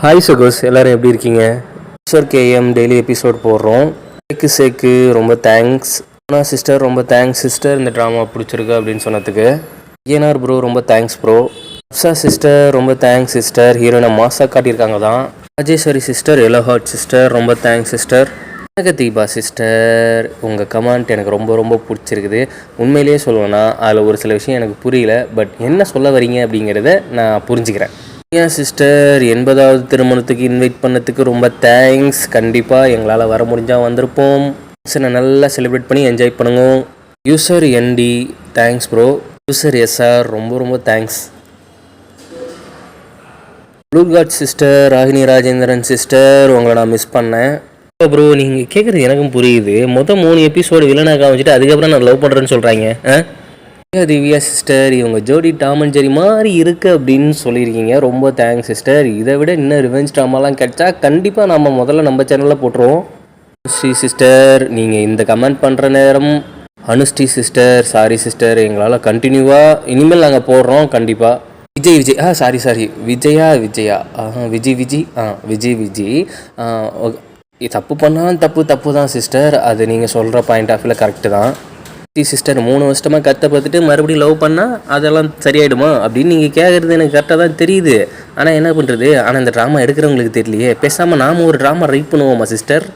Hi சகோஸ் எல்லோரும் எப்படி இருக்கீங்க? சிஸ்டர் கேஎம் டெய்லி எபிசோட் போடுறோம். சேக்கு சேக்கு ரொம்ப தேங்க்ஸ் ஆனால் சிஸ்டர் ரொம்ப தேங்க்ஸ் சிஸ்டர் இந்த ட்ராமா பிடிச்சிருக்கு அப்படின்னு சொன்னதுக்கு. ஏனார் ப்ரோ ரொம்ப தேங்க்ஸ் ப்ரோ அப்சா சிஸ்டர் ரொம்ப தேங்க்ஸ் சிஸ்டர் ஹீரோனை மாசாக காட்டியிருக்காங்க தான். Rajeshwari sister yellow heart sister ரொம்ப தேங்க்ஸ் சிஸ்டர் தீபா சிஸ்டர் உங்கள் கமெண்ட் எனக்கு ரொம்ப ரொம்ப பிடிச்சிருக்குது. உண்மையிலேயே சொல்லுவேன்னா அதில் ஒரு சில விஷயம் எனக்கு புரியல. பட் என்ன சொல்ல வரீங்க அப்படிங்கிறத நான் புரிஞ்சுக்கிறேன். ஏன் சிஸ்டர் எண்பதாவது திருமணத்துக்கு இன்வைட் பண்ணதுக்கு ரொம்ப தேங்க்ஸ் கண்டிப்பாக எங்களால் வர முடிஞ்சால் வந்திருப்போம். ஃபங்க்ஷனை நல்லா செலிப்ரேட் பண்ணி என்ஜாய் பண்ணுங்க. User ND thanks bro user SR ரொம்ப ரொம்ப thanks blue sister Ragini Rajendran sister உங்களை நான் மிஸ் பண்ணேன். ப்ரோ நீங்கள் கேட்குறது எனக்கும் புரியுது. மொத்தம் மூணு எபிசோடு வில்லனாக காமிச்சிட்டு அதுக்கப்புறம் நான் லவ் பண்ணுறேன்னு சொல்கிறாங்க ஆ? திவ்யா சிஸ்டர் இவங்க ஜோடி டாம் அண்ட் ஜெரி மாதிரி இருக்குது அப்படின்னு சொல்லியிருக்கீங்க. ரொம்ப தேங்க்ஸ் சிஸ்டர். இதை விட இன்னும் ரிவெஞ்ச் ட்ராமாலாம் கிடைச்சா கண்டிப்பாக நம்ம முதல்ல நம்ம சேனலில் போட்டுருவோம். ஸ்ரீ சிஸ்டர் நீங்கள் இந்த கமெண்ட் பண்ணுற நேரம் அனுஷ்டி சிஸ்டர் சாரி சிஸ்டர் எங்களால் கண்டினியூவாக இனிமேல் நாங்கள் போடுறோம் கண்டிப்பாக விஜய் விஜய் ஆ சாரி சாரி விஜயா விஜயா. விஜய் விஜய். ஆ விஜய் விஜய். ஆ, ஓ- தப்பு பண்ணாலும் தப்பு தப்பு தான் சிஸ்டர். அது நீங்கள் சொல்கிற பாயிண்ட் ஆஃப் வியூவில் கரெக்டு தான். சிஸ்டர் மூணு வருஷமாக கஷ்டப்பட்டுட்டு மறுபடியும் லவ் பண்ணால் அதெல்லாம் சரியாயிடுமா அப்படின்னு நீங்கள் கேட்குறது எனக்கு கரெக்டாக தான் தெரியுது. ஆனால் என்ன பண்ணுறது ஆனால் இந்த ட்ராமா எடுக்கிறவங்களுக்கு தெரியலையே. பேசாமல் நாம் ஒரு ட்ராமா ரைட் பண்ணுவோமா sister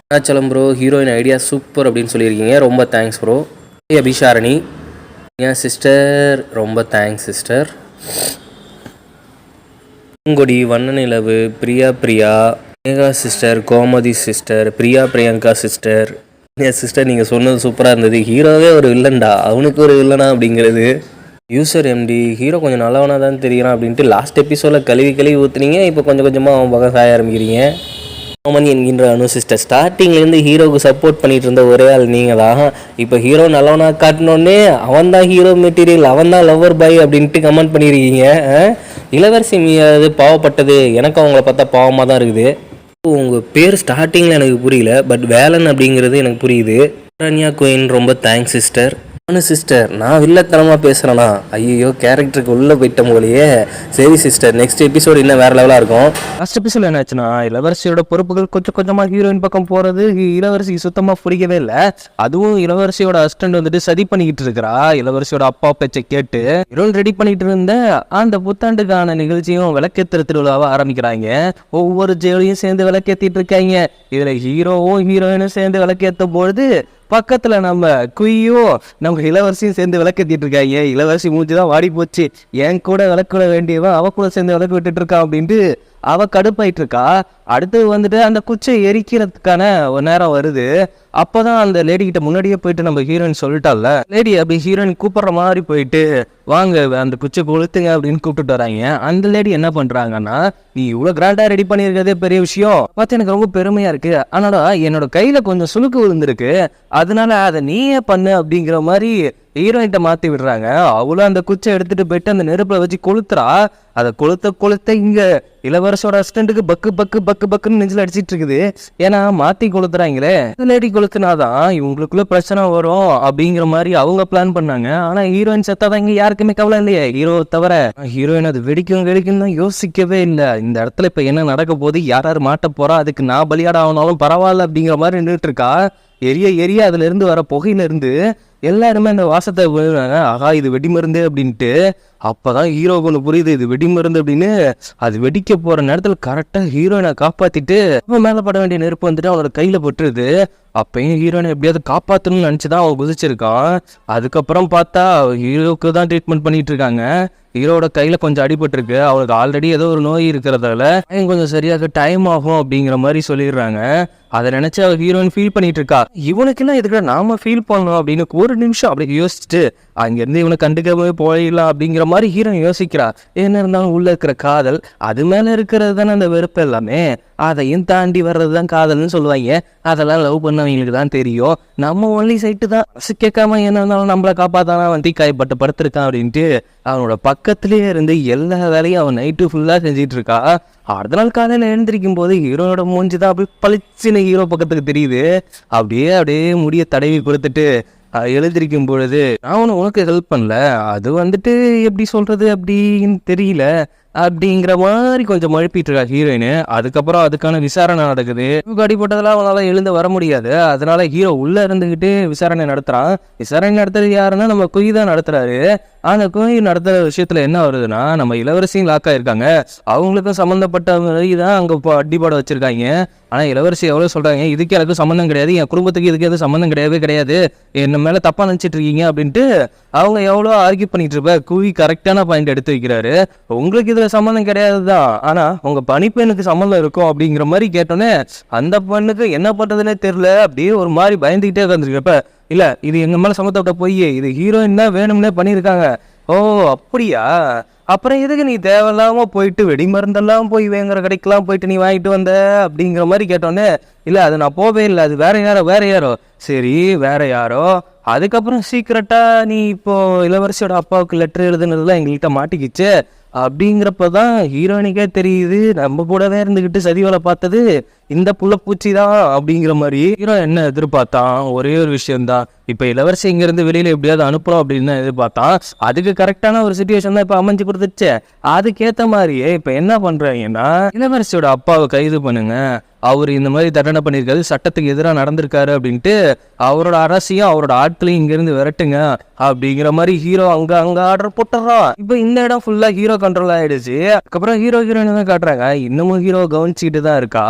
Arunachalam bro heroine idea super அப்படின்னு சொல்லியிருக்கீங்க. ரொம்ப தேங்க்ஸ் ப்ரோ அபிஷாரணி. ஏன் சிஸ்டர் ரொம்ப thanks sister Poongodi Vanna Nilavu Priya Priya Megha sister Gomathi sister Priya Priyanka sister sister நீங்கள் சொன்னது சூப்பராக இருந்தது. ஹீரோவே ஒரு வில்லன்டா அவனுக்கு ஒரு வில்லனா அப்படிங்கிறது. யூசர் எம்டி ஹீரோ கொஞ்சம் நல்லவனாக தான் தெரியும் அப்படின்ட்டு லாஸ்ட் எபிசோடில் கழுவி கழுவி ஊற்றுனீங்க இப்போ கொஞ்சம் கொஞ்சமாக அவன் பக்கம் சாய ஆரம்பிக்கிறீங்க. கோமன் என்கின்ற அனு சிஸ்டர் ஸ்டார்டிங்லேருந்து ஹீரோவுக்கு சப்போர்ட் பண்ணிட்டு இருந்த ஒரே ஆள் நீங்கள் தான் இப்போ ஹீரோ நல்லவனாக காட்டினோடனே அவன் தான் ஹீரோ மெட்டீரியல் அவன் தான் லவ்வர் பாய் அப்படின்ட்டு கமெண்ட் பண்ணியிருக்கீங்க இளவரசி மீது பாவப்பட்டது. எனக்கு அவங்கள பார்த்தா பாவமாக தான் இருக்குது. உங்கள் பேர் ஸ்டார்டிங்கில் எனக்கு புரியல பட் வேலன் அப்படிங்கிறது எனக்கு புரியுது. ரன்யா குயின் ரொம்ப தேங்க்ஸ் சிஸ்டர் நானு சிஸ்டர் நான் வில்லத்தனமாக பேசுகிறேண்ணா ஐயோ கேரக்டருக்கு உள்ளே போயிட்ட போலயே. சரி சிஸ்டர் நெக்ஸ்ட் எபிசோடு இன்னும் வேறு லெவலாக இருக்கும். லாஸ்ட் எபிசோட் என்னாச்சுன்னா இளவரசியோட பொறுப்புகள் கொஞ்சம் கொஞ்சமாக ஹீரோயின் பக்கம் போகிறது இளவரசிக்கு சுத்தமாக பிடிக்கவே இல்லை. அதுவும் இளவரசியோட ஹஸ்பண்ட் வந்துட்டு சதி பண்ணிக்கிட்டு இருக்கிறா. இளவரசியோட அப்பா பேச்சை கேட்டு ஹீரோயின் ரெடி பண்ணிட்டு இருந்த அந்த புத்தாண்டுக்கான நிகழ்ச்சியும் விளக்கேத்துற திருவிழாவை ஆரம்பிக்கிறாங்க. ஒவ்வொரு ஜெயிலையும் சேர்ந்து விளக்கேத்திட்டு இருக்காங்க. இதில் ஹீரோவும் ஹீரோயினும் சேர்ந்து விளக்கேற்றும் பொழுது பக்கத்தில் நம்ம குய்யோ நம்ம இளவரசியும் சேர்ந்து விளக்கேத்திட்டு இருக்காங்க இளவரசி மூஞ்சி தான் வாடி போச்சு என் கூட விளக்கிட வேண்டியவன் அவ கூட சேர்ந்து விளக்கு விட்டுட்டு இருக்கான் அப்படின்ட்டு அவ கடுப்பாயிட்டு இருக்கா அடுத்து வந்துட்டு அந்த குச்சை எரிக்கிறதுக்கான ஒரு நேரம் வருது. அப்பதான் அந்த லேடி கிட்ட முன்னாடியே போயிட்டு நம்ம ஹீரோயின் சொல்லிட்டால லேடி அப்படி ஹீரோயின் கூப்பிடுற மாதிரி போயிட்டு வாங்க அந்த குச்சை கொளுத்துங்க அப்படின்னு கூப்பிட்டுட்டு வராங்க. அந்த லேடி என்ன பண்றாங்கன்னா நீ இவ்வளோ கிராண்டா ரெடி பண்ணியிருக்கிறதே பெரிய விஷயம். பார்த்து எனக்கு ரொம்ப பெருமையா இருக்கு. ஆனாடா என்னோட கையில கொஞ்சம் சுழுக்கு விழுந்திருக்கு. அதனால அதை நீயே பண்ணு அப்படிங்கிற மாதிரி ஹீரோயின்ட்ட மாற்றி விடுறாங்க. அவளும் அந்த குச்சை எடுத்துட்டு போயிட்டு அந்த நெருப்பில் வச்சு கொளுத்துறா. அதை கொளுத்த கொளுத்த இங்கே இளவரசோட அசிஸ்டண்ட்டுக்கு பக்கு பக்கு பக்கு பக்குன்னு நெஞ்சில் அடிச்சிட்டு இருக்குது. ஏன்னா மாற்றி கொளுத்துறாங்களே. லேடி கொளுத்துனாதான் இவங்களுக்குள்ள பிரச்சனை வரும் அப்படிங்கிற மாதிரி அவங்க பிளான் பண்ணாங்க. ஆனால் ஹீரோயின் செத்தாதான் இங்கே யாருக்குமே கவலை இல்லையே. ஹீரோ தவிர ஹீரோயின் அது வெடிக்கும் வெடிக்கும் தான் யோசிக்கவே இல்லை. இந்த இடத்துல இப்போ என்ன நடக்க போகுது? யார் யார் மாட்ட போறா? அதுக்கு நான் பலியாட ஆனாலும் பரவாயில்ல அப்படிங்கிற மாதிரி நின்றுட்டு இருக்கா. எரிய எரிய அதுல இருந்து வர புகையில இருந்து எல்லாருமே அந்த வாசத்தை விழுறாங்க. ஆகா இது வெடிமருந்து அப்படின்ட்டு அப்போதான் ஹீரோக்கு ஒன்று புரியுது. இது வெடிமருந்து அப்படின்னு அது வெடிக்க போற நேரத்தில் கரெக்டாக ஹீரோயினை காப்பாத்திட்டு அவன் மேலே பட வேண்டிய நெருப்பு வந்துட்டு அவனோட கையில பட்டுருது. அப்பயும் ஹீரோயினை எப்படியாவது காப்பாத்தணும்னு நினைச்சுதான் அவன் குதிச்சிருக்கான். அதுக்கப்புறம் பார்த்தா ஹீரோக்கு தான் ட்ரீட்மெண்ட் பண்ணிட்டு இருக்காங்க. ஹீரோட கையில கொஞ்சம் அடிபட்டிருக்கு. அவளுக்கு ஆல்ரெடி ஏதோ ஒரு நோய் இருக்கிறதால time கொஞ்சம் சரியாக டைம் ஆகும் அப்படிங்கிற மாதிரி சொல்லிடுறாங்க. அதை நினைச்சு அவர் ஹீரோயின் ஃபீல் பண்ணிட்டு இருக்கா. இவனுக்கெல்லாம் எதுக்கு நாம ஃபீல் பண்ணணும் அப்படின்னு ஒரு நிமிஷம் அப்படி யோசிச்சுட்டு அங்கேருந்து இவனை கண்டுக்கவே போயிடலாம் அப்படிங்கிற மாதிரி ஹீரோயின் யோசிக்கிறா. என்ன இருந்தாலும் உள்ள இருக்கிற காதல் அது மேலே இருக்கிறது தானே அந்த வெறுப்பு எல்லாமே. அதையும் தாண்டி வர்றது தான் காதல்னு சொல்லுவாங்க. அதெல்லாம் லவ் பண்ணவங்களுக்கு தான் தெரியும். நம்ம ஒன்லி சைட்டு தான். கேட்காம என்ன இருந்தாலும் நம்மளை காப்பாத்தானா? அவன் தீக்காயப்பட்டு படுத்திருக்கான் அப்படின்ட்டு அவனோட பக்கத்திலேயே இருந்து எல்லா வேலையும் அவன் நைட்டு ஃபுல்லாக செஞ்சிட்டு இருக்கா அடுத்த நாள் காலையில் எழுந்திருக்கும் போது ஹீரோனோட மூஞ்சி தான் அப்படியே பளிச்சின ஹீரோ பக்கத்துக்கு தெரியுது. அப்படியே அப்படியே முடிய தடவி கொடுத்துட்டு எழுதிருக்கும் பொழுது நான் ஒன்று உனக்கு ஹெல்ப் பண்ணல. அது வந்துட்டு எப்படி சொல்றது அப்படின்னு தெரியல. அப்படிங்கிற மாதிரி கொஞ்சம் மழுப்பிட்டு இருக்கா ஹீரோயின். அதுக்கப்புறம் அதுக்கான விசாரணை நடக்குது. இவங்க அடிப்பட்டதெல்லாம் அவனால எழுந்து வர முடியாது. அதனால ஹீரோ உள்ள இருந்துகிட்டு விசாரணை நடத்துறான். விசாரணை நடத்துறது யாருன்னா நம்ம குயி தான் நடத்துறாரு. அந்த குயி நடத்துற விஷயத்துல என்ன வருதுன்னா நம்ம இளவரசியும் லாக் ஆயிருக்காங்க. அவங்களுக்கும் சம்மந்தப்பட்ட மாதிரி தான் அங்க இப்போ அடிபாட வச்சிருக்காங்க. ஆனா இளவரசி எவ்வளவு சொல்றாங்க? இதுக்கு எனக்கு சம்மந்தம் கிடையாது. என் குடும்பத்துக்கு இதுக்கு எதுவும் சம்மந்தம் கிடையவே கிடையாது. என்ன மேல தப்பா நினைச்சிட்டு இருக்கீங்க அப்படின்ட்டு அவங்க எவ்வளோ ஆர்கியூ பண்ணிட்டு இருப்ப குவி கரெக்டான பாயிண்ட் எடுத்து வைக்கிறாரு. உங்களுக்கு இதில் சம்மந்தம் கிடையாது தான் ஆனால் உங்கள் பனிப்பெண்ணுக்கு சம்மந்தம் இருக்கும் அப்படிங்கிற மாதிரி கேட்டோன்னே அந்த பெண்ணுக்கு என்ன பண்ணுறதுனே தெரில அப்படியே ஒரு மாதிரி பயந்துக்கிட்டே உட்காந்துருக்கப்ப இல்லை இது எங்கள் மேலே சம்மந்தப்பட்ட போய் இது ஹீரோயின் தான் வேணும்னே பண்ணியிருக்காங்க. ஓ அப்படியா? அப்புறம் எதுக்கு நீ தேவையில்லாமல் போயிட்டு வெடி மருந்தெல்லாம் போய் வேங்குற கடைக்கெல்லாம் போயிட்டு நீ வாங்கிட்டு வந்த? அப்படிங்கிற மாதிரி கேட்டோன்னே இல்லை அது நான் போவே இல்லை அது வேற யாரோ வேற யாரோ? சரி வேற யாரோ? அதுக்கப்புறம் சீக்கிரட்டாக நீ இப்போ இளவரசியோட அப்பாவுக்கு லெட்டர் எழுதுனதுலாம் எங்கள்கிட்ட மாட்டிக்கிச்சு. அப்படிங்கிறப்ப தான் ஹீரோனிக்கே தெரியுது. நம்ம கூடவே இருந்துக்கிட்டு சதிவலை பார்த்தது இந்த புள்ளப்பூச்சி தான் அப்படிங்கிற மாதிரி ஹீரோ என்ன எதிர்பார்த்தான் ஒரே ஒரு விஷயம்தான். இப்போ இளவரசி இங்கேருந்து வெளியில் எப்படியாவது அனுப்புறோம் அப்படின்னு எதிர்பார்த்தான் அதுக்கு கரெக்டான ஒரு சுச்சுவேஷன் தான் இப்போ அமைஞ்சு கொடுத்துச்சு. அதுக்கேற்ற மாதிரியே இப்போ என்ன பண்ணுறாங்கன்னா இளவரசியோட அப்பாவை கைது பண்ணுங்க. அவர் இந்த மாதிரி தண்டனை பண்ணியிருக்காரு சட்டத்துக்கு எதிராக நடந்திருக்காரு அப்படின்ட்டு அவரோட அரசியும் அவரோட ஆட்களையும் இங்கேருந்து விரட்டுங்க அப்படிங்கிற மாதிரி ஹீரோ அங்க அங்க ஆர்டர் போட்டுறான் இப்போ இந்த இடம் ஃபுல்லா ஹீரோ கண்ட்ரோல் ஆயிடுச்சு. அதுக்கப்புறம் ஹீரோ ஹீரோயின் தான் காட்டுறாங்க. இன்னமும் ஹீரோ கவனிச்சுக்கிட்டு தான் இருக்கா.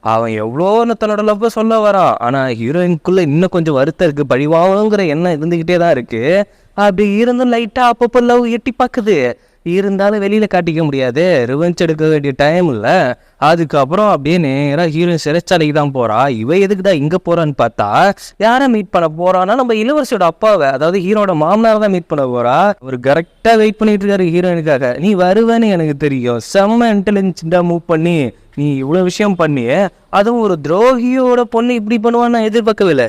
அவன் எவ்வளோ தன்னோட லவ் சொல்ல வரான் ஆனால் ஹீரோயின்குள்ளே இன்னும் கொஞ்சம் வருத்தம் இருக்குது பழிவாங்கிற எண்ணம் இருந்துக்கிட்டே தான் இருக்குது அப்படி இருந்தும் லைட்டாக அப்பப்போ லவ் எட்டி பார்க்குது இருந்தாலும் வெளியில் காட்டிக்க முடியாது. ரிவெஞ்ச் எடுக்க வேண்டிய டைம் இல்லை. அதுக்கப்புறம் அப்படியே நேராக ஹீரோயின் சிறைச்சாலைக்கு தான் போறா. இவ தான் இங்கே போகிறான்னு பார்த்தா யாரை மீட் பண்ண போகிறான்னா நம்ம இளவரசியோட அப்பாவை அதாவது ஹீரோட மாமனார் தான் மீட் பண்ண போகிறா அவர் கரெக்டாக வெயிட் பண்ணிட்டு இருக்காரு ஹீரோயினுக்காக நீ வருவேன்னு எனக்கு தெரியும். செம்ம இன்டெலிஜென்ட்டாக மூவ் பண்ணி நீ இவ்வளோ விஷயம் பண்ணி அதுவும் ஒரு துரோகியோட பொண்ணு இப்படி பண்ணுவான்னு நான் எதிர்பார்க்கவே இல்லை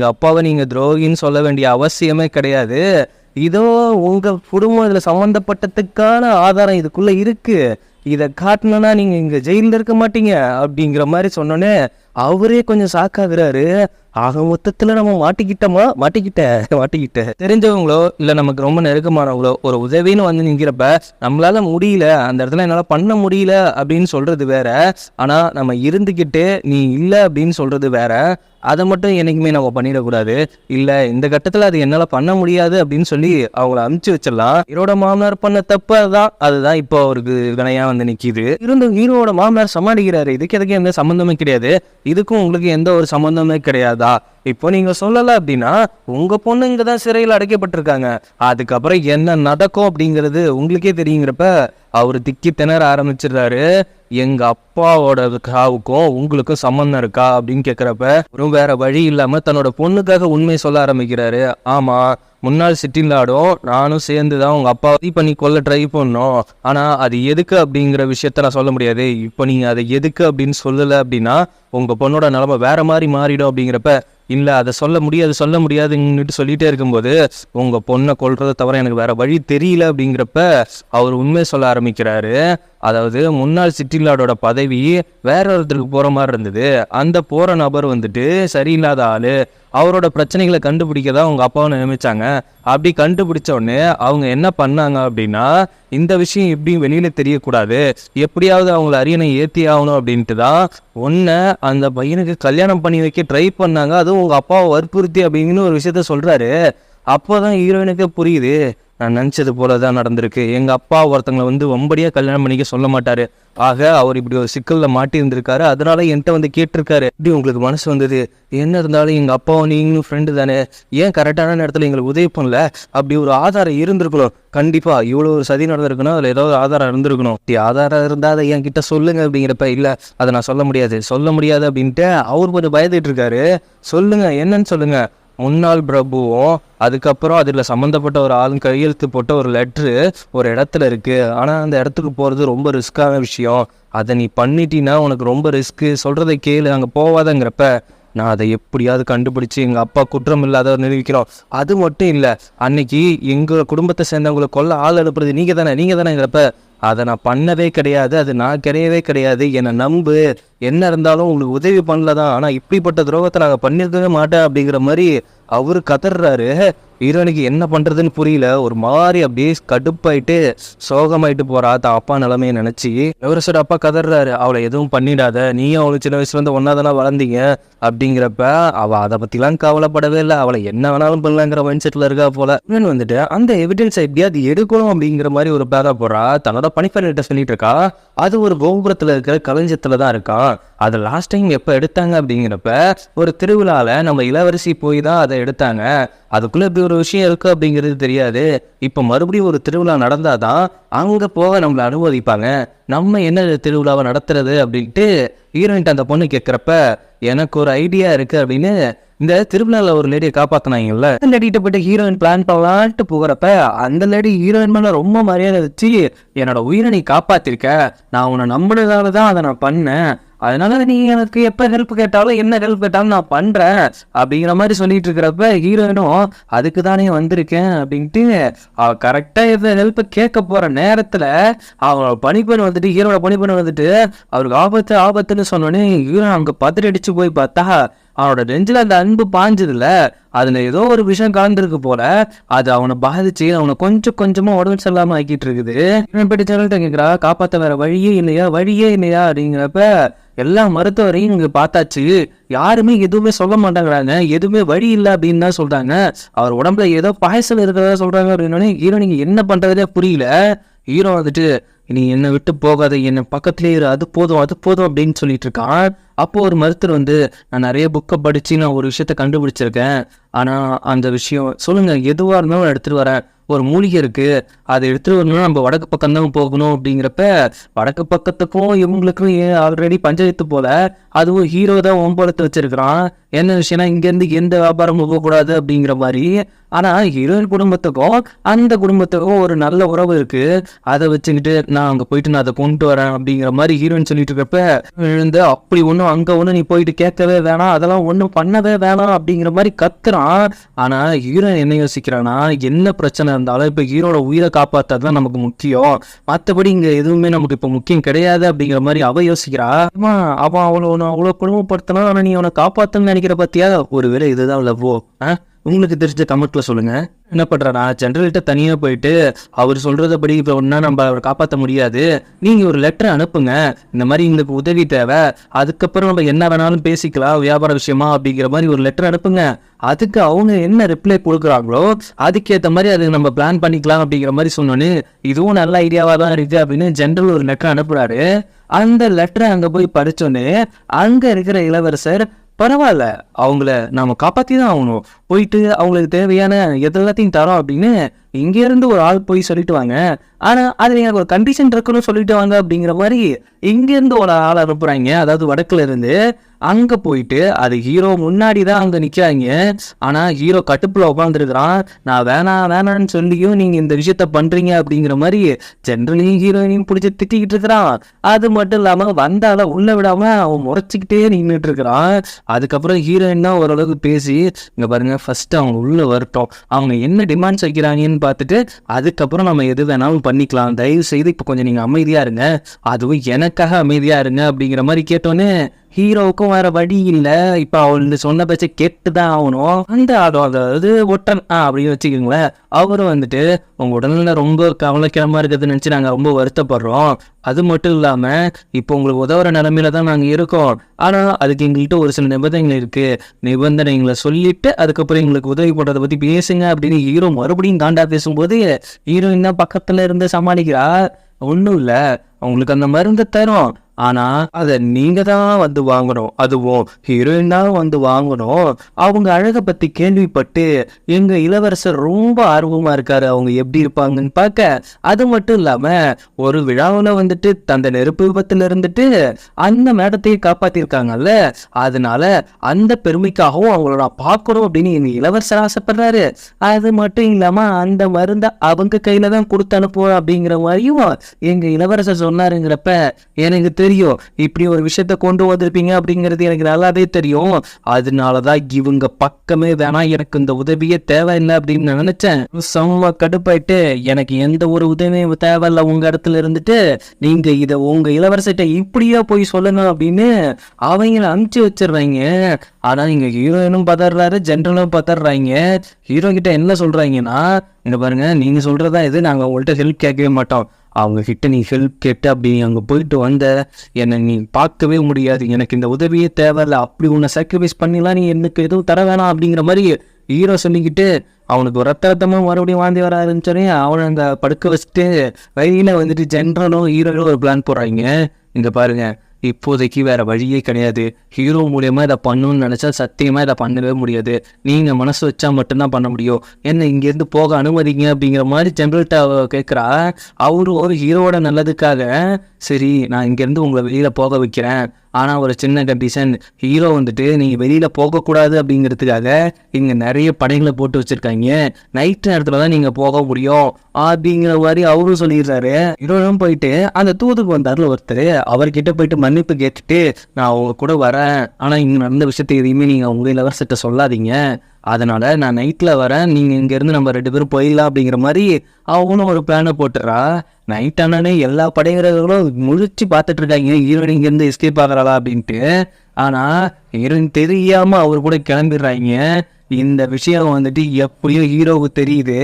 அப்பாவை நீங்கள் துரோகின்னு சொல்ல வேண்டிய அவசியமே கிடையாது. இதோ உங்கள் குடும்பம் இதில் சம்மந்தப்பட்டதுக்கான ஆதாரம் இதுக்குள்ளே இருக்குது இதை காட்டினா நீங்கள் இங்கே ஜெயிலில் இருக்க மாட்டீங்க அப்படிங்கிற மாதிரி சொன்னோன்னே அவரே கொஞ்சம் சாக்காகிறாரு ஆக மொத்தத்தில் நம்ம மாட்டிக்கிட்டோமா? மாட்டிக்கிட்ட மாட்டிக்கிட்ட. தெரிஞ்சவங்களோ இல்லை நமக்கு ரொம்ப நெருக்கமானவங்களோ ஒரு உதவின்னு வந்து நிற்கிறப்ப நம்மளால முடியல அந்த இடத்துல என்னால் பண்ண முடியல அப்படின்னு சொல்கிறது வேற. ஆனால் நம்ம இருந்துக்கிட்டு நீ இல்லை அப்படின்னு சொல்கிறது வேற. அதை மட்டும் என்றைக்குமே நம்ம பண்ணிடக்கூடாது. இல்லை இந்த கட்டத்தில் அது என்னால் பண்ண முடியாது அப்படின்னு சொல்லி அவங்கள அமுச்சு வச்சிடலாம். ஹீரோட மாமனார் பண்ண தப்பு அதுதான். அதுதான் இப்போ அவருக்கு வினையா வந்து நிற்கிது இருந்தும் ஹீரோவோட மாமனார் சமாளிக்கிறாரு. இதுக்கு எதுக்கு எந்த சம்மந்தமே கிடையாது. இதுக்கும் உங்களுக்கு எந்த ஒரு சம்மந்தமே கிடையாது. இப்போ நீங்க சொல்லல அப்படின்னா உங்க பொண்ணு இங்க தான் சிறையில் அடைக்கப்பட்டிருக்காங்க. அதுக்கப்புறம் என்ன நடக்கும் அப்படிங்கிறது உங்களுக்கே தெரியுங்கிறப்ப அவர் திக்கி திணற ஆரம்பிச்சிடுறாரு. எங்க அப்பாவோட காவுக்கும் உங்களுக்கும் சம்மந்தம் இருக்கா அப்படின்னு கேட்குறப்ப வேற வழி இல்லாம தன்னோட பொண்ணுக்காக உண்மையை சொல்ல ஆரம்பிக்கிறாரு. ஆமா முன்னாள் சிட்டிலாடும் நானும் சேர்ந்து தான் உங்கள் அப்பா இது பண்ணி கொல்ல ட்ரை பண்ணோம். ஆனால் அது எதுக்கு அப்படிங்கிற விஷயத்த நான் சொல்ல முடியாது. இப்போ நீங்கள் அதை எதுக்கு அப்படின்னு சொல்லலை அப்படின்னா உங்கள் பொண்ணோட நிலமை வேறு மாதிரி மாறிடும் அப்படிங்கிறப்ப இல்லை அதை சொல்ல முடியாது சொல்ல முடியாதுன்னுட்டு சொல்லிகிட்டே இருக்கும்போது உங்கள் பொண்ணை கொல்றதை தவிர எனக்கு வேற வழி தெரியல அப்படிங்கிறப்ப அவர் உண்மை சொல்ல ஆரம்பிக்கிறாரு. அதாவது முன்னாள் சிட்டிலாடோட பதவி வேற ஒருத்தருக்கு போகிற மாதிரி இருந்தது. அந்த போகிற நபர் வந்துட்டு சரியில்லாத ஆள். அவரோட பிரச்சனைகளை கண்டுபிடிக்க தான் உங்கள் அப்பாவை நியமித்தாங்க அப்படி கண்டுபிடிச்ச உடனே அவங்க என்ன பண்ணாங்க அப்படின்னா இந்த விஷயம் எப்படியும் வெளியில தெரியக்கூடாது. எப்படியாவது அவங்கள அரியணை ஏத்தி ஆகணும் அப்படின்ட்டு தான் ஒன்ன அந்த பையனுக்கு கல்யாணம் பண்ணி வைக்க ட்ரை பண்ணாங்க. அதுவும் உங்க அப்பாவை வற்புறுத்தி அப்படின்னு ஒரு விஷயத்த அப்போ தான் ஹீரோயினுக்கே புரியுது. நான் நினச்சது போல தான் நடந்திருக்கு. எங்கள் அப்பா ஒருத்தங்களை வந்து ஒம்படியாக கல்யாணம் பண்ணிக்க சொல்ல மாட்டார். ஆக அவர் இப்படி ஒரு சிக்கலில் மாட்டி இருந்திருக்காரு அதனால என்கிட்ட வந்து கேட்டிருக்காரு. இப்படி உங்களுக்கு மனசு வந்தது. என்ன இருந்தாலும் எங்கள் அப்பாவும் நீங்களும் ஃப்ரெண்டு தானே. ஏன் கரெக்டான நேரத்தில் எங்களுக்கு உதவி பண்ணல? அப்படி ஒரு ஆதாரம் இருந்திருக்கணும். கண்டிப்பாக இவ்வளோ ஒரு சதி நடந்திருக்கணும். அதில் ஏதோ ஒரு ஆதாரம் இருந்திருக்கணும். இப்படி ஆதாரம் இருந்தால் அதை என் கிட்ட சொல்லுங்க அப்படிங்கிறப்ப இல்லை அதை நான் சொல்ல முடியாது. சொல்ல முடியாது அப்படின்ட்டு அவர் கொஞ்சம் பயந்துட்டு இருக்காரு. சொல்லுங்க என்னன்னு சொல்லுங்க. முன்னாள் பிரபுவும் அதுக்கப்புறம் அதில் சம்மந்தப்பட்ட ஒரு ஆளும் கையெழுத்து போட்ட ஒரு லெட்ரு ஒரு இடத்துல இருக்குது ஆனால் அந்த இடத்துக்கு போகிறது ரொம்ப ரிஸ்க்கான விஷயம். அதை நீ பண்ணிட்டீன்னா உனக்கு ரொம்ப ரிஸ்க்கு சொல்கிறத கேளு அங்கே போவாதங்கிறப்ப. நான் அதை எப்படியாவது கண்டுபிடிச்சி எங்கள் அப்பா குற்றம் இல்லாதவர் நிரூபிக்கிறோம். அது மட்டும் இல்லை அன்னைக்கு எங்கள் குடும்பத்தை சேர்ந்தவங்களை கொல்ல ஆள் அனுப்புறது நீங்கள் தானே நீங்கள் தானேங்கிறப்ப அதை நான் பண்ணவே கிடையாது அது நான் கிடையவே கிடையாது. என்னை நம்பு. என்ன இருந்தாலும் உங்களுக்கு உதவி பண்ணல தான் ஆனால் இப்படிப்பட்ட துரோகத்தை நாங்கள் பண்ணியிருக்கவே மாட்டேன் அப்படிங்கிற மாதிரி அவர் கதறாரு ஹீரோயினுக்கு என்ன பண்ணுறதுன்னு புரியல. ஒரு மாதிரி அப்படியே கடுப்பாயிட்டு சோகமாயிட்டு போகிறா தான் அப்பா நிலமையை நினச்சி இளவரசோட அப்பா கதறாரு. அவளை எதுவும் பண்ணிடாத. நீயும் அவளுக்கு சின்ன வயசுலேருந்து ஒன்றா தானே வளர்ந்தீங்க. அப்படிங்கிறப்ப அவள் அதை பற்றிலாம் கவலைப்படவே இல்லை. அவளை என்ன வேணாலும் பண்ணலாங்கிற மைண்ட் செட்டில் இருக்கா போல. இவன் வந்துட்டு அந்த எவிடன்ஸ் எப்படியாவது எடுக்கணும் அப்படிங்கிற மாதிரி ஒரு பேரா போகிறா தன்னோட பணிப்பெண்ணிட்ட சொல்லிட்டு இருக்கா. அது ஒரு கோபுரத்தில் இருக்கிற களஞ்சத்தில் தான் இருக்கான். அதை லாஸ்ட் டைம் எப்போ எடுத்தாங்க அப்படிங்கிறப்ப ஒரு திருவிழாவில் நம்ம இளவரசி போய் தான் அதை எடுத்தாங்க. அதுக்குள்ளே இப்படி ஒரு விஷயம் இருக்கு அப்படிங்கிறது தெரியாது. இப்போ மறுபடியும் ஒரு திருவிழா நடந்தாதான் அங்கே போக நம்மளை அனுமதிப்பாங்க. நம்ம என்ன திருவிழாவை நடத்துறது அப்படின்ட்டு ஹீரோயின்ட்டு அந்த பொண்ணு கேட்குறப்ப எனக்கு ஒரு ஐடியா இருக்குது அப்படின்னு இந்த திருவிழாவில் ஒரு லேடியை காப்பாத்தினாங்கல்ல. அந்த லேடிகிட்ட போயிட்டு ஹீரோயின் பிளான் பண்ணலான்ட்டு போகிறப்ப அந்த லேடி ஹீரோயின் மேலே ரொம்ப மரியாதை வச்சு என்னோட உயிரை நீ காப்பாத்திருக்க. நான் உன்னை நம்பினதால தான் அதை நான் பண்ணேன். அதனால நீ எனக்கு எப்ப ஹெல்ப் கேட்டாலும் என்ன ஹெல்ப் கேட்டாலும் நான் பண்றேன். அப்படிங்கிற மாதிரி சொல்லிட்டு இருக்கிறப்ப ஹீரோயினும் அதுக்கு தானே வந்திருக்கேன் அப்படின்ட்டு அவ கரெக்டா எந்த ஹெல்ப் கேட்க போற நேரத்துல அவனோட பணிப்பெண் வந்துட்டு ஹீரோட பணிப்பெண் வந்துட்டு அவருக்கு ஆபத்து ஆபத்துன்னு சொன்னோடனே ஹீரோ அங்க பத்திரி அடிச்சு போய் பார்த்தா அவனோட நெஞ்சில் அந்த அன்பு பாஞ்சதுல அதில் ஏதோ ஒரு விஷயம் கலந்துருக்கு போல அது அவனை பாதிச்சு அவனை கொஞ்சம் கொஞ்சமாக உடம்பு சரியில்லாம ஆக்கிட்டு இருக்குது. இவன் போயிட்டு ஜெனரல்ட்ட கேட்குறா காப்பாற்ற வேற வழியே இல்லையா வழியே இல்லையா அப்படிங்கிறப்ப எல்லா மருத்துவரையும் இங்க பார்த்தாச்சு. யாருமே எதுவுமே சொல்ல மாட்டேங்கிறாங்க. எதுவுமே வழி இல்லை அப்படின்னு தான் சொல்றாங்க. அவர் உடம்புல ஏதோ பாயசல் இருக்கிறதா சொல்றாங்க அப்படின்னோடனே ஹீரோ நீங்க என்ன பண்றதே புரியல. ஹீரோ வந்துட்டு நீ என்னை விட்டு போகாத. என்ன பக்கத்துலேயே இரு. அது போதும் அது போதும் அப்படின்னு சொல்லிட்டு இருக்கான். அப்போ ஒரு மருத்துவர் வந்து நான் நிறைய புக்கை படிச்சு நான் ஒரு விஷயத்த கண்டுபிடிச்சிருக்கேன். ஆனா அந்த விஷயம் சொல்லுங்க எதுவா இருந்தாலும் எடுத்துட்டு வரேன். ஒரு மூலிகை இருக்கு. அதை எடுத்துட்டு வரணும்னா நம்ம வடக்கு பக்கம் தான் போகணும். அப்படிங்கிறப்ப வடக்கு பக்கத்துக்கும் இவங்களுக்கும் ஆல்ரெடி பஞ்சாயத்து போல அதுவும் ஹீரோ தான் ஒம்பளத்து வச்சிருக்கிறான். என்ன விஷயம்னா இங்க இருந்து எந்த வியாபாரமும் போகக்கூடாது அப்படிங்கிற மாதிரி. ஆனா ஹீரோயின் குடும்பத்துக்கும் அந்த குடும்பத்துக்கும் ஒரு நல்ல உறவு இருக்கு. அதை வச்சுக்கிட்டு நான் அங்க போயிட்டு நான் அதை கொண்டு வரேன். அப்படிங்கிற மாதிரி ஹீரோயின் சொல்லிட்டு இருக்கப்ப எழுந்து அப்படி ஒன்றும் அங்க ஒன்றும் நீ போயிட்டு கேட்கவே வேணாம் அதெல்லாம் ஒன்றும் பண்ணவே வேணாம் அப்படிங்கிற மாதிரி கத்துறான். ஆனா ஹீரோ என்ன யோசிக்கிறான்னா என்ன பிரச்சனை இருந்தாலும் இப்போ ஹீரோட உயிரை காப்பாற்றது தான் நமக்கு முக்கியம். மற்றபடி இங்க எதுவுமே நமக்கு இப்போ முக்கியம் கிடையாது அப்படிங்கிற மாதிரி அவ யோசிக்கிறா. ஆமா அவன் அவனை அவ்வளோ குடும்பப்படுத்தினா ஆனா நீ அவனை காப்பாத்தன்னு நினைக்கிற பார்த்தியா ஒருவேளை இதுதான் லவ்வோ ஆ? உங்களுக்கு தெரிஞ்ச கமெண்ட்ல சொல்லுங்க. என்ன பண்றா ஜென்ரல்கிட்ட தனியா போயிட்டு அவர் சொல்றதபடி இப்ப ஒன்னா நம்ம அவரை காப்பாற்ற முடியாது. நீங்க ஒரு லெட்டர் அனுப்புங்க. இந்த மாதிரி எங்களுக்கு உதவி தேவை. அதுக்கப்புறம் நம்ம என்ன வேணாலும் பேசிக்கலாம் வியாபார விஷயமா அப்படிங்கிற மாதிரி ஒரு லெட்டர் அனுப்புங்க. அதுக்கு அவங்க என்ன ரிப்ளை கொடுக்குறாங்களோ அதுக்கேற்ற மாதிரி அது நம்ம பிளான் பண்ணிக்கலாம் அப்படிங்கிற மாதிரி சொன்னோன்னு இதுவும் நல்ல ஐடியாவா தான் இருக்கு அப்படின்னு ஜென்ரல் ஒரு லெட்டர் அனுப்புறாரு. அந்த லெட்டரை அங்க போய் படிச்சோன்னே அங்க இருக்கிற இளவரசர் பரவாயில்ல. அவங்கள நாம காப்பாற்றி தான் ஆகணும். போயிட்டு அவங்களுக்கு தேவையான எதெல்லாத்தையும் தரோம் அப்படின்னு இங்கேருந்து ஒரு ஆள் போய் சொல்லிட்டு வாங்க. ஆனால் அதில் எனக்கு ஒரு கண்டிஷன் இருக்குன்னு சொல்லிட்டு வாங்க அப்படிங்கிற மாதிரி இங்கேருந்து ஒரு ஆள் அனுப்புகிறாங்க அதாவது வடக்குலேருந்து அங்கே போயிட்டு அது ஹீரோ முன்னாடி தான் அங்கே நிற்காங்க ஆனால் ஹீரோ கட்டுப்பில் உட்காந்துருக்கிறான் நான் வேணாம் வேணான்னு சொல்லியும் நீங்கள் இந்த விஷயத்த பண்ணுறீங்க அப்படிங்கிற மாதிரி ஜென்ரலையும் ஹீரோயினையும் பிடிச்சி திட்டிக்கிட்டு இருக்கிறான். அது மட்டும் இல்லாமல் வந்தால உள்ளே விடாமல் அவன் முறைச்சிக்கிட்டே நின்றுட்டு இருக்கிறான். அதுக்கப்புறம் ஹீரோயின் தான் ஓரளவுக்கு பேசி இங்கே பாருங்க ஃபஸ்ட்டு அவங்க உள்ளே வரட்டும். அவங்க என்ன டிமாண்ட்ஸ் வைக்கிறாங்கன்னு பார்த்துட்டு அதுக்கப்புறம் நம்ம எது வேணாலும் பண்ணிக்கலாம். தயவு செய்து இப்போ கொஞ்சம் நீங்கள் அமைதியாக இருங்க. அதுவும் எனக்காக அமைதியாக இருங்க அப்படிங்கிற மாதிரி கேட்டோன்னே ஹீரோவுக்கும் வேற வழி இல்லை. இப்போ அவள் சொன்ன பேச்சை கேட்டு தான் ஆகணும். அந்த அதாவது ஒட்டன் ஆ அப்படின்னு வச்சுக்கோங்களேன். அவரும் வந்துட்டு உங்க உடல்நிலை ரொம்ப கவலைக்கிடமா இருக்கிறது நினச்சி நாங்கள் ரொம்ப வருத்தப்படுறோம். அது மட்டும் இல்லாம இப்போ உங்களுக்கு உதவுற நிலைமையில தான் நாங்கள் இருக்கோம். ஆனா அதுக்கு எங்கள்கிட்ட ஒரு சில நிபந்தனைகள் இருக்கு. நிபந்தனைகளை சொல்லிட்டு அதுக்கப்புறம் எங்களுக்கு உதவி பண்றதை பத்தி பேசுங்க அப்படின்னு ஹீரோ மறுபடியும் தாண்டா பேசும்போது ஹீரோயின் தான் பக்கத்துல இருந்து சமாளிக்கிறா. ஒன்றும் இல்லை. அவங்களுக்கு அந்த மருந்தை தரும். ஆனா அதை நீங்க தான் வந்து வாங்கணும். அதுவும் ஹீரோயின் தான் வந்து வாங்கணும். அவங்க அழகை பத்தி கேள்விப்பட்டு எங்க இளவரசர் ரொம்ப ஆர்வமா இருக்காரு. அவங்க எப்படி இருப்பாங்கன்னு பார்க்க அது மட்டும் இல்லாம ஒரு விழாவில் வந்துட்டு தந்த நெருப்பு விபத்துல இருந்துட்டு அந்த மேடத்தையே காப்பாத்திருக்காங்கல்ல. அதனால அந்த பெருமைக்காகவும் அவங்கள நான் பார்க்கணும் அப்படின்னு எங்க இளவரசர் ஆசைப்படுறாரு. அது மட்டும் இல்லாம அந்த மருந்தை அவங்க கையில தான் கொடுத்து அனுப்புவோம் அப்படிங்கிற மாதிரியும் எங்க இளவரசர் சொன்னாருங்கிறப்ப எனக்கு தெரியும். இப்படி ஒரு விஷயத்த கொண்டு வந்திருப்பீங்க அப்படிங்கிறது எனக்கு நல்லாவே தெரியும். அதனாலதான் இவங்க பக்கமே வேணாம் எனக்கு இந்த உதவியே தேவையில்லை அப்படின்னு நான் நினைச்சேன். செம்ம கடுப்பாயிட்டு எனக்கு எந்த ஒரு உதவியும் தேவையில்லை. உங்க இடத்துல இருந்துட்டு நீங்க இதை உங்க இளவரசிட்ட இப்படியா போய் சொல்லணும் அப்படின்னு அவங்கள அனுப்பிச்சு வச்சிடுறாங்க. ஆனா இங்க ஹீரோயினும் பதறாரு ஜென்ரலும் பதறாங்க. ஹீரோ கிட்ட என்ன சொல்றாங்கன்னா இங்க பாருங்க நீங்க சொல்றதா இது. நாங்க உங்கள்கிட்ட ஹெல்ப் கேட்கவே மாட்டோம். அவங்க கிட்ட நீ ஹெல்ப் கேட்டு அப்படி அங்கே போயிட்டு வந்த என்னை நீ பார்க்கவே முடியாது. எனக்கு இந்த உதவியே தேவையில்ல. அப்படி உன்னை சாக்ரிஃபைஸ் பண்ணிலாம் நீ எனக்கு எதுவும் தர வேணாம் அப்படிங்கிற மாதிரி ஹீரோ சொல்லிக்கிட்டு அவனுக்கு ஒரு ரத்த ரத்தமாக மறுபடியும் வாந்தி வர ஆரம்பிச்சோடனே அவனை அந்த படுக்க வச்சுட்டு வழியில வந்துட்டு ஜென்ரலும் ஹீரோவும் ஒரு பிளான் போடுறாங்க. இங்கே பாருங்கள் இப்போதைக்கு வேற வழியே கிடையாது. ஹீரோ மூலியமா இதை பண்ணணும்னு நினைச்சா சத்தியமா இதை பண்ணவே முடியாது. நீங்க மனசு வச்சா மட்டும்தான் பண்ண முடியும். என்ன இங்கேருந்து போக அனுமதிங்க அப்படிங்கிற மாதிரி ஜென்ரல்ட்ட கேட்குறா அவரு ஒரு ஹீரோவோட நல்லதுக்காக சரி நான் இங்கேருந்து உங்களை வெளியில போக வைக்கிறேன். ஆனால் ஒரு சின்ன கண்டிஷன் ஹீரோ வந்துட்டு நீங்கள் வெளியில் போகக்கூடாது அப்படிங்கிறதுக்காக இங்கே நிறைய படைகளை போட்டு வச்சுருக்காங்க. நைட் நேரத்தில் தான் நீங்கள் போக முடியும் அப்படிங்கிற மாதிரி அவரும் சொல்லிடுறாரு. ஹீரோவும் போயிட்டு அந்த தூதுக்கு வந்தார்ல ஒருத்தர். அவர்கிட்ட போயிட்டு மன்னிப்பு கேட்டுட்டு நான் அவங்க கூட வரேன். ஆனால் இங்கே நடந்த விஷயத்தை எதையுமே நீங்கள் உங்கள் இளவரசிட்ட சொல்லாதீங்க. அதனால் நான் நைட்டில் வரேன். நீங்கள் இங்கேருந்து நம்ம ரெண்டு பேரும் போயிடலாம் அப்படிங்கிற மாதிரி அவங்களும் ஒரு பிளானை போட்டுறா. நைட் ஆனானே எல்லா படைவீரர்களும் முழிச்சு பார்த்துட்ருக்காங்க ஹீரோயின் இங்க எஸ்கேப் ஆகிறாளா அப்படின்ட்டு. ஆனால் ஹீரோயின் தெரியாமல் அவர் கூட கிளம்பிடுறாங்க. இந்த விஷயம் வந்துட்டு எப்படியும் ஹீரோவுக்கு தெரியுது.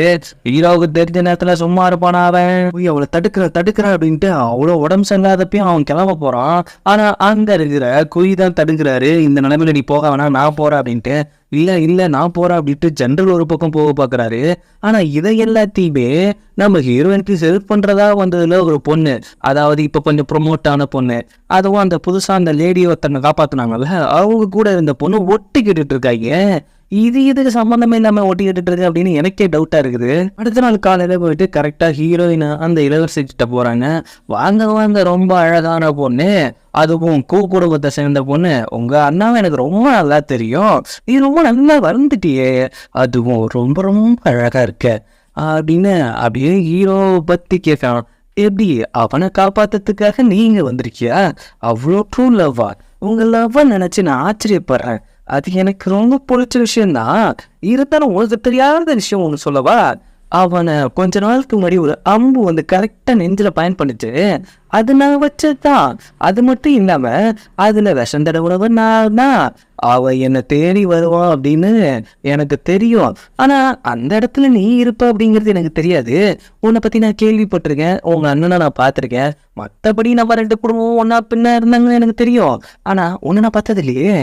ஹீரோவுக்கு தெரிஞ்ச நேரத்துல சும்மா இருப்பானா அவன்? போய் அவளை தடுக்கிற தடுக்கிற அப்படின்ட்டு அவ்வளோ உடம்பு சரியில்லாதப்பையும் அவன் கிளம்ப போறான். ஆனா அங்க இருக்கிற குய் தான் தடுக்கிறாரு. இந்த நிலைமையில நீ போக வேணாம் நான் போறேன் அப்படின்ட்டு. இல்ல இல்ல நான் போறேன் அப்படின்ட்டு ஜென்ரல் ஒரு பக்கம் போக பாக்குறாரு ஆனா இதை எல்லாத்தையுமே நம்ம ஹீரோயினுக்கு ஹெல்ப் பண்றதா வந்ததுல ஒரு பொண்ணு. அதாவது இப்ப கொஞ்சம் ப்ரொமோட் ஆன பொண்ணு. அதுவும் அந்த புதுசா அந்த லேடி ஒருத்தனை காப்பாற்றினாங்கல்ல அவங்க கூட இருந்த பொண்ணு ஒட்டிக்கிட்டு இருக்காங்க. இது இதுக்கு சம்பந்தமே இல்லாம ஓட்டிக்கிட்டு இருக்கு அப்படின்னு எனக்கே டவுட்டா இருக்குது. அடுத்த நாள் காலையில போயிட்டு கரெக்டா ஹீரோயின் அந்த இளவரசி கிட்ட போறாங்க. வாங்க வாங்க ரொம்ப அழகான பொண்ணு. அதுவும் கூ குடும்பத்தை சேர்ந்த பொண்ணு. உங்க அண்ணாவை எனக்கு ரொம்ப நல்லா தெரியும். நீ ரொம்ப நல்லா வளர்ந்துட்டியே. அதுவும் ரொம்ப ரொம்ப அழகா இருக்க. அப்படின்னு அப்படியே ஹீரோ பத்தி கேட்கலாம். எப்படி அவனை காப்பாத்துறதுக்காக நீங்க வந்திருக்கியா? அவ்வளோ ட்ரூ லவ்வா உங்க லவ்வ நினைச்சு நான் ஆச்சரியப்படுறேன். அது எனக்கு ரொம்ப பிடிச்ச விஷயம்தான் இருந்தாலும் உனக்கு தெரியாத விஷயம் ஒன்று சொல்லவா? அவனை கொஞ்ச நாளுக்கு முன்னாடி ஒரு அம்பு வந்து கரெக்டாக நெஞ்சில் பயன்படுத்து அது நான் வச்சதுதான். அது மட்டும் இல்லாம அதுல விஷம் தடவுனவ நான் தான். அவ என்னை தேடி வருவான் அப்படின்னு எனக்கு தெரியும். ஆனா அந்த இடத்துல நீ இருப்ப அப்படிங்கிறது எனக்கு தெரியாது. உன்னை பத்தி நான் கேள்விப்பட்டிருக்கேன். உங்க அண்ணனை நான் பார்த்துருக்கேன். மற்றபடி நம்ம ரெண்டு குடும்பமும் ஒன்னா பின்ன இருந்தாங்கன்னு எனக்கு தெரியும். ஆனா உன்னை நான் பார்த்தது இல்லையே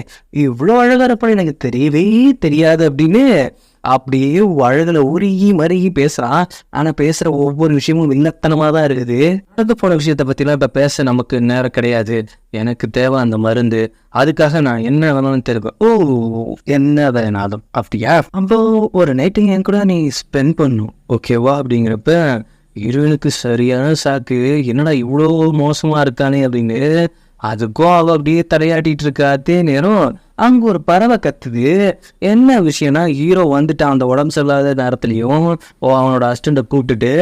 இவ்வளோ அழகா இருப்பான்னு எனக்கு தெரியவே தெரியாது அப்படின்னு அப்படியே அழகுல உருகி மருகி பேசுறான். ஆனா பேசுற ஒவ்வொரு விஷயமும் வில்லத்தனமா தான் இருக்குது. நடந்து போன விஷயத்தை பத்திலாம் இப்ப பேச நமக்கு நேரம் கிடையாது. எனக்கு தேவை அந்த மருந்து. அதுக்காக நான் என்ன வேணாலும் தெரியும் ஓ என்ன வேணாலும். அப்படியா? அப்போ ஒரு நைட்டு என் கூட நீ ஸ்பெண்ட் பண்ணும் ஓகேவா அப்படிங்கிறப்ப இருவனுக்கு சரியான சாக்கு. என்னடா இவ்வளோ மோசமா இருக்கானே அப்படின்னு. அதுக்கும் அவள் அப்படியே தடையாட்டிட்டு இருக்கா. அதே நேரம் அங்கே ஒரு பறவை கத்துது. என்ன விஷயம்னா ஹீரோ வந்துட்டான் அந்த உடம்பு சரியில்லாத நேரத்துலையும் ஓ அவனோட அஸ்டண்ட்டை கூப்பிட்டுட்டு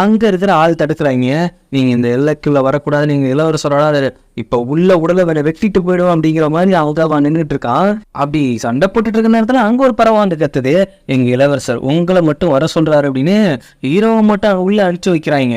அங்கே இருக்கிற ஆள் தடுக்கிறாங்க. நீங்கள் இந்த எல்லைக்குள்ளே வரக்கூடாது நீங்கள் இளவரசரோட இப்போ உள்ள உடலை வேற வெட்டிட்டு போயிடும் அப்படிங்கிற மாதிரி அவங்க அவன் நின்றுட்டு இருக்கான். அப்படி சண்டை போட்டுட்டு இருக்க நேரத்தில் அங்கே ஒரு பறவை வந்து கத்துது. எங்கள் இளவரசர் உங்களை மட்டும் வர சொல்கிறாரு அப்படின்னு ஹீரோவை மட்டும் அங்க உள்ள அடிச்சு வைக்கிறாங்க.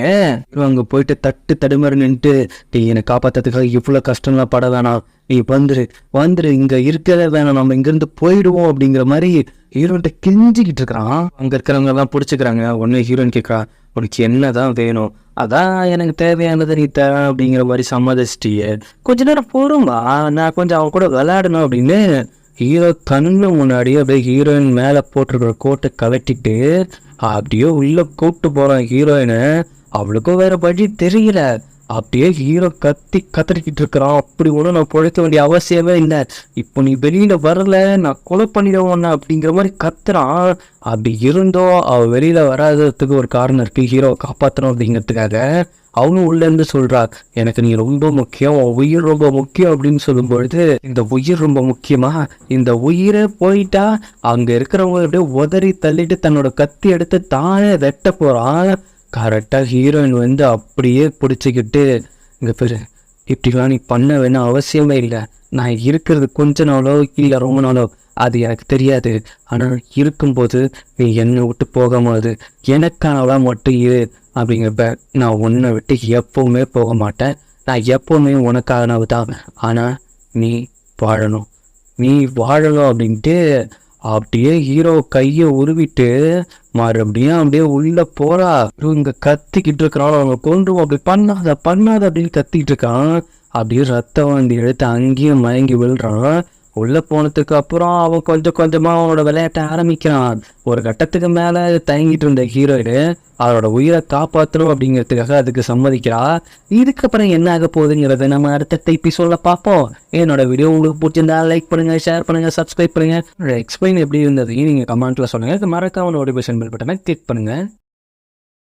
அங்கே போயிட்டு தட்டு தடுமாறு நின்றுட்டு நீ என்னை காப்பாத்துறதுக்காக இவ்வளோ கஷ்டம்லாம் பட வேணாம். நீ வந்துரு வந்துரு இங்க இருக்கவே வேணாம் நம்ம இங்கேருந்து போயிடுவோம் அப்படிங்கிற மாதிரி ஹீரோன்ட்ட கெஞ்சிக்கிட்டு இருக்கிறான். அங்க இருக்கிறவங்க எல்லாம் பிடிச்சிக்கிறாங்க. உடனே ஹீரோயின் கேட்கறா உனக்கு என்னதான் வேணும்? அதான் எனக்கு தேவையானது நீ தர அப்படிங்கிற மாதிரி சம்மதிச்சிட்டியே. கொஞ்ச நேரம் போருமா நான் கொஞ்சம் அவன் கூட விளையாடணும் அப்படின்னு ஹீரோ கண்ணு முன்னாடி அப்படியே ஹீரோயின் மேலே போட்டிருக்கிற கோட்டை கலட்டிட்டு அப்படியே உள்ள கூப்பிட்டு போறான் ஹீரோயினை. அவளுக்கும் வேற வழி தெரியல. அப்படியே ஹீரோ கத்தி கத்திரிக்கிட்டு இருக்கிறான். அப்படி ஒன்றும் நான் பிழைக்க வேண்டிய அவசியமே இல்லை. இப்போ நீ வெளியில வரல நான் கொலை பண்ணிடுவோம் அப்படிங்கிற மாதிரி கத்துறான். அப்படி இருந்தோ அவ வெளியில வராததுக்கு ஒரு காரணம் இருக்கு. ஹீரோவை காப்பாற்றணும் அப்படிங்கிறதுக்காக அவனும் உள்ள இருந்து சொல்றா எனக்கு நீ ரொம்ப முக்கியம் உயிர் ரொம்ப முக்கியம் அப்படின்னு சொல்லும்பொழுது இந்த உயிர் ரொம்ப முக்கியமா? இந்த உயிரை போயிட்டா அங்க இருக்கிறவங்க அப்படியே உதறி தள்ளிட்டு தன்னோட கத்தி எடுத்து தானே வெட்ட போகிறான் கரெக்டா ஹீரோயின் வந்து அப்படியே பிடிச்சிக்கிட்டு இங்கே பெரு இப்படிலாம் நீ பண்ண வேணும் அவசியமே இல்லை. நான் இருக்கிறது கொஞ்ச நாளோ இல்லை ரொம்ப நாளோ அது எனக்கு தெரியாது. ஆனால் இருக்கும்போது நீ என்னை விட்டு போகாமது எனக்கானவளா மட்டும் இரு அப்படிங்கிறப்ப நான் உன்னை விட்டு எப்பவுமே போக மாட்டேன். நான் எப்பவுமே உனக்கானவு தான் ஆனால் நீ வாழணும். நீ வாழணும் அப்படின்ட்டு அப்படியே ஹீரோ கையை உருவிட்டு மறுபடியும் அப்படியே உள்ள போறா. இவங்க கத்திக்கிட்டு இருக்கிறான் அவங்க கொன்றுவோம் அப்படி பண்ணாத பண்ணாத அப்படின்னு கத்திக்கிட்டு இருக்கான். அப்படியே ரத்தம் வந்து எடுத்து அங்கேயும் மயங்கி விழுறான். உள்ள போனதுக்கு அப்புறம் அவன் கொஞ்சம் கொஞ்சமா அவனோட விளையாட்ட ஆரம்பிக்கிறான். ஒரு கட்டத்துக்கு மேல தயங்கிட்டு இருந்த ஹீரோயிடு அவரோட உயிரை காப்பாற்றணும் அப்படிங்கிறதுக்காக அதுக்கு சம்மதிக்கிறா. இதுக்கப்புறம் என்ன ஆக போகுதுங்கிறத நம்ம அடுத்த எபிசோட்ல பார்ப்போம். என்னோட வீடியோ உங்களுக்கு பிடிச்சிருந்தா லைக் பண்ணுங்க ஷேர் பண்ணுங்க சப்ஸ்கிரைப் பண்ணுங்க. எக்ஸ்பிளைன் எப்படி இருந்தது? நீங்க கமெண்ட்ல சொல்லுங்க. மறக்காம நோட்டிஃபிகேஷன் பில் பட்டனை கிளிக் பண்ணுங்க.